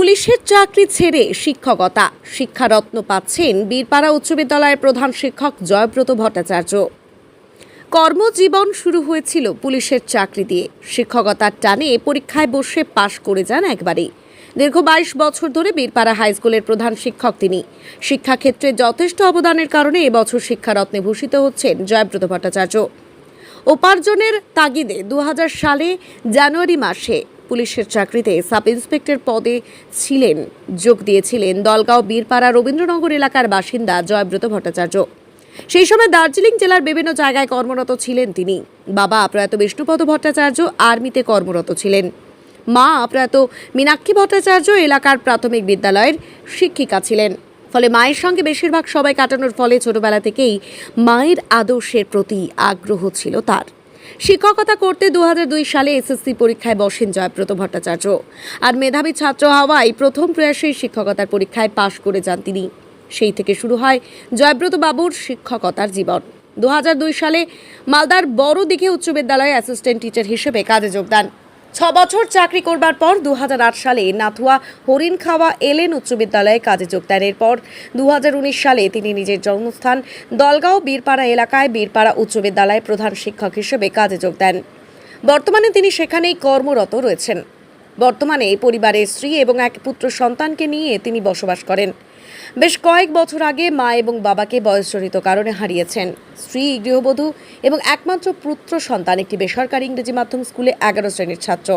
পুলিশের চাকরি ছেড়ে শিক্ষকতা। শিক্ষারত্ন পাচ্ছেন বীরপাড়া উচ্চ বিদ্যালয়ের প্রধান শিক্ষক জয়ব্রত ভট্টাচার্য। কর্মজীবন শুরু হয়েছিল পুলিশের চাকরি দিয়ে। শিক্ষকতার টানে পরীক্ষায় বসে পাশ করে যান একবারেই। দীর্ঘ বাইশ বছর ধরে বীরপাড়া হাইস্কুলের প্রধান শিক্ষক তিনি। শিক্ষাক্ষেত্রে যথেষ্ট অবদানের কারণে এবছর শিক্ষারত্নে ভূষিত হচ্ছেন জয়ব্রত ভট্টাচার্য। উপার্জনের তাগিদে দু হাজার সালে জানুয়ারি মাসে পুলিশের চাকরিতে সাব ইন্সপেক্টর পদে ছিলেন, যোগ দিয়েছিলেন দলগাঁও বীরপাড়া রবীন্দ্রনগর এলাকার বাসিন্দা জয়ব্রত ভট্টাচার্য। সেই সময় দার্জিলিং জেলার বিভিন্ন জায়গায় কর্মরত ছিলেন তিনি। বাবা প্রয়াত বিষ্ণুপদ ভট্টাচার্য, আর্মিতে কর্মরত ছিলেন। মা প্রয়াত মীনাক্ষী ভট্টাচার্য এলাকার প্রাথমিক বিদ্যালয়ের শিক্ষিকা ছিলেন। ফলে মায়ের সঙ্গে বেশিরভাগ সবাই কাটানোর ফলে ছোটবেলা থেকেই মায়ের আদর্শের প্রতি আগ্রহ ছিল তার। শিক্ষকতা করতে দু হাজার দুই সালে এসএসসি পরীক্ষায় বসেন জয়ব্রত ভট্টাচার্য। আর মেধাবী ছাত্র হওয়ায় প্রথম প্রয়াসেই শিক্ষকতার পরীক্ষায় পাশ করে যান তিনি। সেই থেকে শুরু হয় জয়ব্রত বাবুর শিক্ষকতার জীবন। দু হাজার দুই সালে মালদার বড় দিঘে উচ্চ বিদ্যালয়ে অ্যাসিস্ট্যান্ট টিচার হিসেবে কাজে যোগদান ছ বছর চাকরি করবার পর দু হাজার আট সালে নাথুয়া হরিণখাওয়া এলেন উচ্চ বিদ্যালয়ে কাজে যোগদানের পর দু হাজার উনিশ সালে তিনি নিজের জন্মস্থান দলগাঁও বীরপাড়া এলাকায় বীরপাড়া উচ্চ বিদ্যালয়ে প্রধান শিক্ষক হিসেবে কাজে যোগ দেন। বর্তমানে তিনি সেখানেই কর্মরত রয়েছেন। বর্তমানে পরিবারের স্ত্রী এবং এক পুত্র সন্তানকে নিয়ে তিনি বসবাস করেন। বেশ কয়েক বছর আগে মা এবং বাবাকে বয়সজনিত কারণে হারিয়েছেন। স্ত্রী, গৃহবধূ এবং একমাত্র পুত্র সন্তান একটি বেসরকারি ইংরেজি মাধ্যম স্কুলে এগারো শ্রেণির ছাত্র।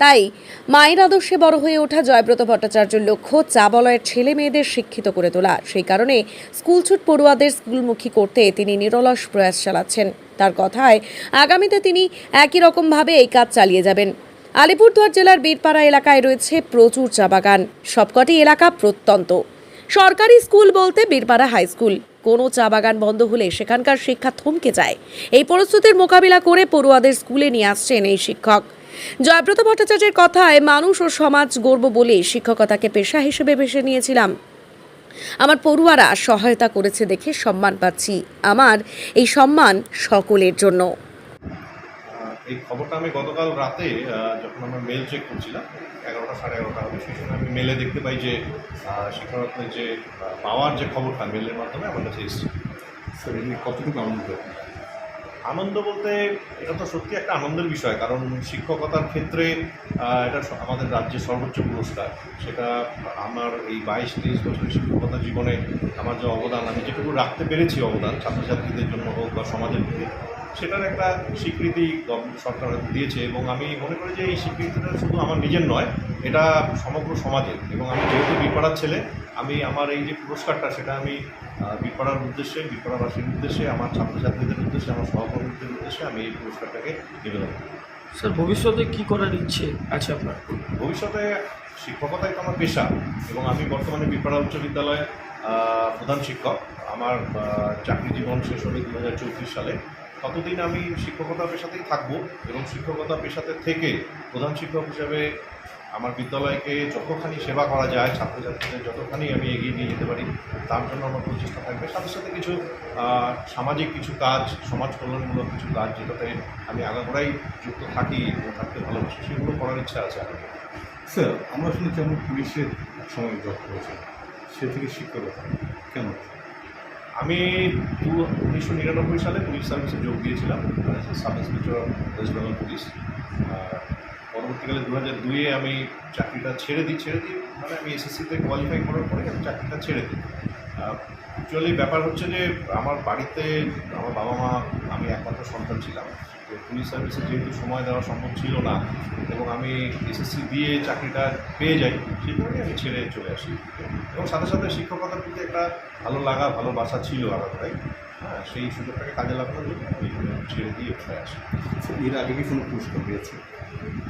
তাই মায়ের আদর্শে বড় হয়ে ওঠা জয়ব্রত ভট্টাচার্যের লক্ষ্য চা বলয়ের ছেলে মেয়েদের শিক্ষিত করে তোলা। সেই কারণে স্কুলছুট পড়ুয়াদের স্কুলমুখী করতে তিনি নিরলস প্রয়াস চালাচ্ছেন। তার কথায়, আগামীতে তিনি একই রকমভাবে এই কাজ চালিয়ে যাবেন। আলিপুরদুয়ার জেলার বীরপাড়া এলাকায় রয়েছে প্রচুর চা বাগান। সবকটি এলাকা প্রত্যন্ত। সরকারি স্কুল বলতে বীরপাড়া হাই স্কুল। কোনো চা বাগান বন্ধ হলে সেখানকার শিক্ষা থমকে যায়। এই পরিস্থিতির মোকাবিলা করে পড়ুয়াদের স্কুলে নিয়ে আসছেন এই শিক্ষক। জয়ব্রত ভট্টাচার্যের কথায়, মানুষ ও সমাজ গর্ব বলে শিক্ষকতাকে পেশা হিসেবে বেছে নিয়েছিলাম। আমার পড়ুয়ারা সহায়তা করেছে দেখে সম্মান পাচ্ছি। আমার এই সম্মান সকলের জন্য। এই খবরটা আমি গতকাল রাতে যখন আমরা মেল চেক করছিলাম এগারোটা সাড়ে এগারোটা হবে সেই সময় আমি মেলে দেখতে পাই যে শিক্ষারত্নের যে পাওয়ার যে খবরটা মেলের মাধ্যমে আমার কাছে এসেছে। স্যার এমনি কতটুকু আনন্দ? আনন্দ বলতে এটা তো সত্যি একটা আনন্দের বিষয় কারণ শিক্ষকতার ক্ষেত্রে এটা আমাদের রাজ্যের সর্বোচ্চ পুরস্কার। সেটা আমার এই বাইশ তেইশ বছরের শিক্ষকতা জীবনে আমার যে অবদান আমি যেটুকু রাখতে পেরেছি অবদান ছাত্রছাত্রীদের জন্য হোক বা সমাজের প্রতি সেটার একটা স্বীকৃতি সরকার দিয়েছে এবং আমি মনে করি যে এই স্বীকৃতিটা শুধু আমার নিজের নয় এটা সমগ্র সমাজের। এবং আমি যেহেতু বিপাড়ার ছেলে আমি আমার এই যে পুরস্কারটা সেটা আমি বিপাড়ার উদ্দেশ্যে বিপাড়াবাসীর উদ্দেশ্যে আমার ছাত্রছাত্রীদের উদ্দেশ্যে আমার সহকর্মীদের উদ্দেশ্যে আমি এই পুরস্কারটাকে নিবেদন করি। স্যার ভবিষ্যতে কি করার ইচ্ছে আছে আপনার? ভবিষ্যতে শিক্ষকতাই তো আমার পেশা এবং আমি বর্তমানে বিপাড়া উচ্চ বিদ্যালয়ে প্রধান শিক্ষক। আমার চাকরি জীবন শেষ হলে দু হাজার চৌত্রিশ সালে ততদিন আমি শিক্ষকতা পেশাতেই থাকব এবং শিক্ষকতা পেশাতে থেকে প্রধান শিক্ষক হিসেবে আমার বিদ্যালয়কে যতখানি সেবা করা যায়, ছাত্রছাত্রীদের যতখানি আমি এগিয়ে নিয়ে যেতে পারি, তার জন্য আমার প্রচেষ্টা থাকবে। সাথে সাথে কিছু সামাজিক কিছু কাজ, সমাজ কল্যাণমূলক কিছু কাজ যেটাতে আমি আগাগোড়াই যুক্ত থাকি এবং থাকতে ভালোবাসি, সেগুলো করার ইচ্ছা আছে আমার। স্যার, আমরা শুনেছি আপনি পুলিশের সময় জব করেছেন, সে থেকে শিক্ষকতা কেন? আমি দু, উনিশশো নিরানব্বই সালে পুলিশ সার্ভিসে যোগ দিয়েছিলাম sub inspector West Bengal police. পরবর্তীকালে দু হাজার দুইয়ে আমি চাকরিটা ছেড়ে দিই ছেড়ে দিই মানে আমি এসএসসিতে কোয়ালিফাই করার পরে আমি চাকরিটা ছেড়ে দিই। অ্যাকচুয়ালি ব্যাপার হচ্ছে যে, আমার বাড়িতে আমার বাবা মা আমি একমাত্র সন্তান ছিলাম। তো পুলিশ সার্ভিসে যেহেতু সময় দেওয়া সম্ভব ছিল না এবং আমি এসএসসি দিয়ে চাকরিটা পেয়ে যাই সেই কারণে আমি ছেড়ে চলে আসি। এবং সাথে সাথে শিক্ষকতার প্রতি একটা ভালো লাগা ভালোবাসা ছিল আলাদাই হ্যাঁ সেই সুযোগটাকে কাজে লাগানোর জন্য আমি ছেড়ে দিয়ে চলে আসি। এর আগে কি কোনো পুরস্কার পেয়েছে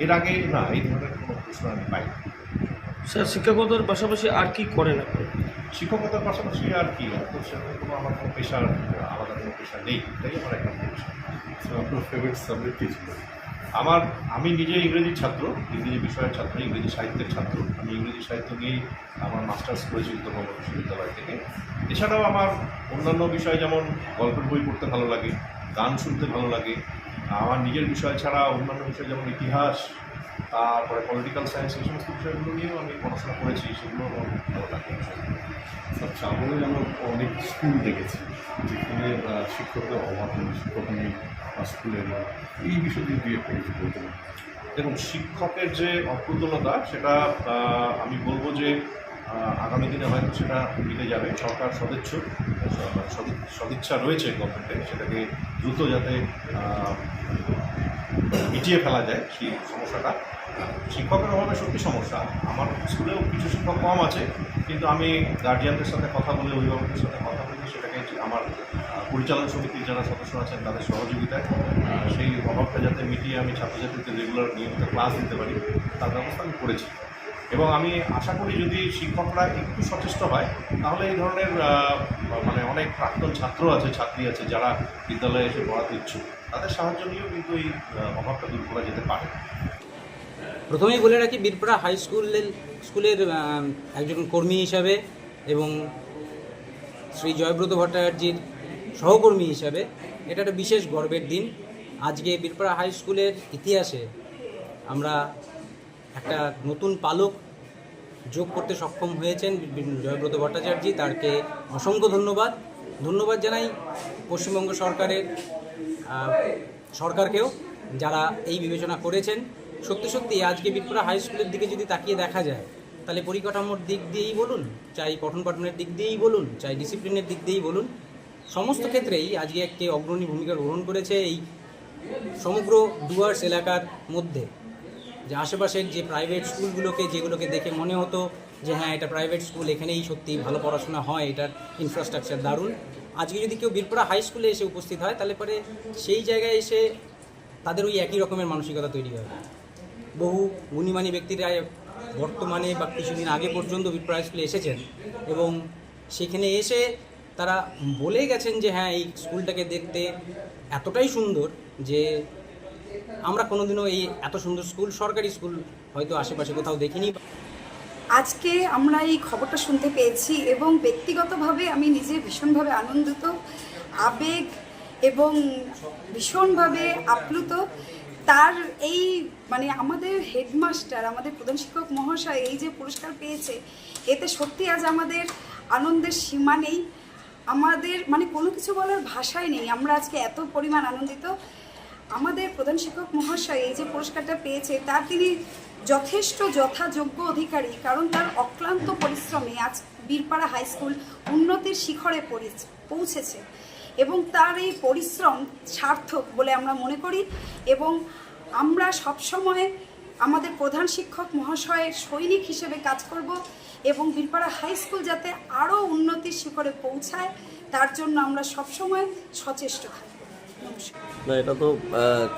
এর আগে না এই ধরনের কোনো প্রশ্ন আমি পাই স্যার, শিক্ষকতার পাশাপাশি আর কি করেন আপনি? শিক্ষকতার পাশাপাশি আর কি? কোনো আমার কোনো পেশার আলাদা কোনো পেশা নেই। এটাই আমার একটা ফেভারিট সাবজেক্ট কী ছিল আমার, আমি নিজে ইংরেজি ছাত্র, ইংরেজি বিষয়ের ছাত্র, ইংরেজি সাহিত্যের ছাত্র। আমি ইংরেজি সাহিত্য নিয়েই আমার মাস্টার্স করেছি উত্তরবঙ্গ বিশ্ববিদ্যালয় থেকে। এছাড়াও আমার অন্যান্য বিষয় যেমন গল্পের বই পড়তে ভালো লাগে, গান শুনতে ভালো লাগে। আমার নিজের বিষয় ছাড়া অন্যান্য বিষয় যেমন ইতিহাস তারপরে পলিটিক্যাল সায়েন্স এই সমস্ত বিষয়গুলো নিয়েও আমি পড়াশোনা করেছি, সেগুলো স্যার চাবলে আমরা অনেক স্কুল দেখেছি, যেখানে শিক্ষকদের অভাব নেই, শিক্ষক নেই, বা স্কুলে নেই। এই বিষয়ে যদি একটা কিছু বলতে। দেখুন, শিক্ষকের যে অপ্রতুলতা সেটা আমি বলব যে আগামী দিনে হয়তো সেটা মিলে যাবে। সরকার সদিচ্ছু সদি- সদিচ্ছা রয়েছে গভর্নমেন্টের সেটাকে দ্রুত যাতে মিটিয়ে ফেলা যায় সেই সমস্যাটা। শিক্ষকের অভাবে সত্যি সমস্যা। আমার স্কুলেও কিছু শিক্ষক কম আছে, কিন্তু আমি গার্জিয়ানদের সাথে কথা বলে, অভিভাবকদের সাথে কথা বলে সেটাকে আমার পরিচালন সমিতির যারা সদস্য আছেন তাদের সহযোগিতায় সেই অভাবটা যাতে মিটিয়ে আমি ছাত্রছাত্রীদের রেগুলার নিয়মিত ক্লাস দিতে পারি, তার ব্যবস্থা আমি করেছি। এবং আমি আশা করি যদি শিক্ষকরা একটু সচেষ্ট হয়, তাহলে এই ধরনের মানে অনেক প্রাক্তন ছাত্র আছে, ছাত্রী আছে যারা বিদ্যালয়ে এসে পড়াতে ইচ্ছুক, তাদের সাহায্য নিয়েও কিন্তু এই অভাবটা দূর করা যেতে পারে। প্রথমেই বলে রাখি, বীরপাড়া হাই স্কুলের স্কুলের একজন কর্মী হিসাবে এবং শ্রী জয়ব্রত ভট্টাচার্যের সহকর্মী হিসাবে এটা একটা বিশেষ গর্বের দিন। আজকে বীরপাড়া হাই স্কুলের ইতিহাসে আমরা একটা নতুন পালক যোগ করতে সক্ষম হয়েছেন জয়ব্রত ভট্টাচার্য। তারকে অসংখ্য ধন্যবাদ। ধন্যবাদ জানাই পশ্চিমবঙ্গ সরকারের সরকারকেও যারা এই বিবেচনা করেছেন। সত্যি সত্যি, আজকে বীরপুরা হাই স্কুলের দিকে যদি তাকিয়ে দেখা যায়, তাহলে পরিকাঠামোর দিক দিয়েই বলুন, চাই পঠন পাঠনের দিক দিয়েই বলুন, চাই ডিসিপ্লিনের দিক দিয়েই বলুন, সমস্ত ক্ষেত্রেই আজকে একটি অগ্রণী ভূমিকা গ্রহণ করেছে এই সমগ্র ডুয়ার্স এলাকার মধ্যে। যে আশেপাশের যে প্রাইভেট স্কুলগুলোকে যেগুলোকে দেখে মনে হতো যে হ্যাঁ এটা প্রাইভেট স্কুল এখানেই সত্যি ভালো পড়াশোনা হয়, এটার ইনফ্রাস্ট্রাকচার দারুণ। আজকে যদি কেউ বীরপুরা হাই স্কুলে এসে উপস্থিত হয়, তাহলে পরে সেই জায়গায় এসে তাদের ওই একই রকমের মানসিকতা তৈরি হয়। বহু গুণীমানী ব্যক্তিরা বর্তমানে বা কিছুদিন আগে পর্যন্ত হাই স্কুলে এসেছেন এবং সেখানে এসে তারা বলে গেছেন যে হ্যাঁ এই স্কুলটাকে দেখতে এতটাই সুন্দর যে আমরা কোনোদিনও এই এত সুন্দর স্কুল, সরকারি স্কুল হয়তো আশেপাশে কোথাও দেখিনি। আজকে আমরা এই খবরটা শুনতে পেয়েছি এবং ব্যক্তিগতভাবে আমি নিজে ভীষণভাবে আনন্দিত, আবেগ এবং ভীষণভাবে আপ্লুত। তার এই মানে আমাদের হেডমাস্টার, আমাদের প্রধান শিক্ষক মহাশয় এই যে পুরস্কার পেয়েছে, এতে সত্যি আজ আমাদের আনন্দের সীমা নেই। আমাদের মানে কোনো কিছু বলার ভাষাই নেই। আমরা আজকে এত পরিমাণ আনন্দিত। আমাদের প্রধান শিক্ষক মহাশয় এই যে পুরস্কারটা পেয়েছে, তার তিনি যথেষ্ট যথাযোগ্য অধিকারী, কারণ তার অক্লান্ত পরিশ্রমে আজ বীরপাড়া হাই স্কুল উন্নতির শিখরে পৌঁছে- পৌঁছেছে। এবং তার এই পরিশ্রম সার্থক বলে আমরা মনে করি এবং আমরা সবসময় আমাদের প্রধান শিক্ষক মহাশয়ের সৈনিক হিসেবে কাজ করব এবং বীরপাড়া হাই স্কুল যাতে আরও উন্নতির শিখরে পৌঁছায়, তার জন্য আমরা সবসময় সচেষ্ট থাকব না, এটা তো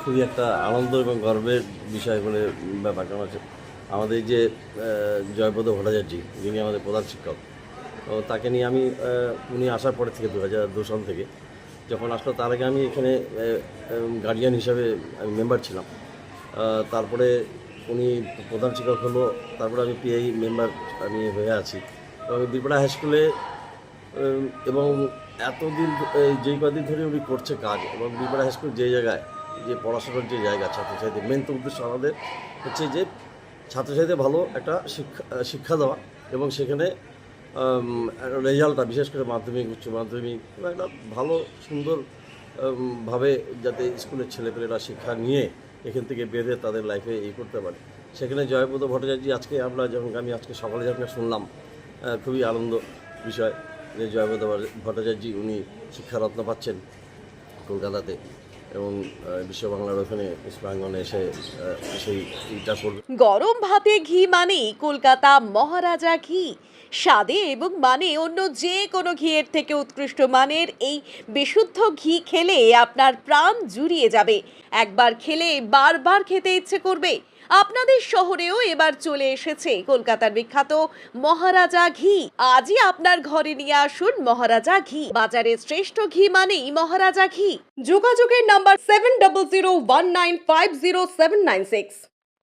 খুবই একটা আনন্দ এবং গর্বের বিষয় বলে ব্যাপার। কারণ হচ্ছে আমাদের যে জয়পদ ভট্টাচার্য, যিনি আমাদের প্রধান শিক্ষক তো তাকে নিয়ে আমি উনি আসার পরে থেকে দু হাজার দু সাল থেকে যখন আসলো, তার আগে আমি এখানে গার্ডিয়ান হিসাবে আমি মেম্বার ছিলাম। তারপরে উনি প্রধান শিক্ষক হলো, তারপরে আমি পিআই মেম্বার আমি হয়ে আছি। তো আমি বিপড়া হাই স্কুলে এবং এতদিন যেই কদিন ধরে উনি করছে কাজ, এবং বিপাড়া হাই স্কুল যে জায়গায়, যে পড়াশোনার যে জায়গা ছাত্রছাত্রী মেন তো উদ্দেশ্য আমাদের হচ্ছে যে, ছাত্রছাত্রীদের ভালো একটা শিক্ষা শিক্ষা দেওয়া, এবং সেখানে রেজাল্টটা, বিশেষ করে মাধ্যমিক, উচ্চ মাধ্যমিক একটা ভালো, সুন্দর ভাবে যাতে স্কুলের ছেলেপেলেরা শিক্ষা নিয়ে এখান থেকে বেঁধে তাদের লাইফে এই করতে পারে। সেখানে জয়প্রদ ভট্টাচার্য আজকে আমরা যখন, আমি আজকে সকালে যখন শুনলাম খুবই আনন্দ বিষয় যে জয়প্রদ ভট্টাচার্য, উনি শিক্ষারত্ন পাচ্ছেন কলকাতাতে। এবং বিশ্ব বাংলার ওখানে এসে সেই করবে। গরম ভাতে ঘি মানেই কলকাতা মহারাজা ঘি। স্বাদে এবং মানে অন্য যে কোনো ঘিয়ের থেকে উৎকৃষ্ট মানের এই বিশুদ্ধ ঘি খেলে আপনার প্রাণ জুড়িয়ে যাবে। একবার খেলে বারবার খেতে ইচ্ছে করবে। আপনাদের শহরেও এবার চলে এসেছে কলকাতার বিখ্যাত মহারাজা ঘি। আজই আপনার ঘরে নিয়ে আসুন মহারাজা ঘি। বাজারের শ্রেষ্ঠ ঘি মানেই মহারাজা ঘি। যোগাযোগের number seven double zero one nine five zero seven nine six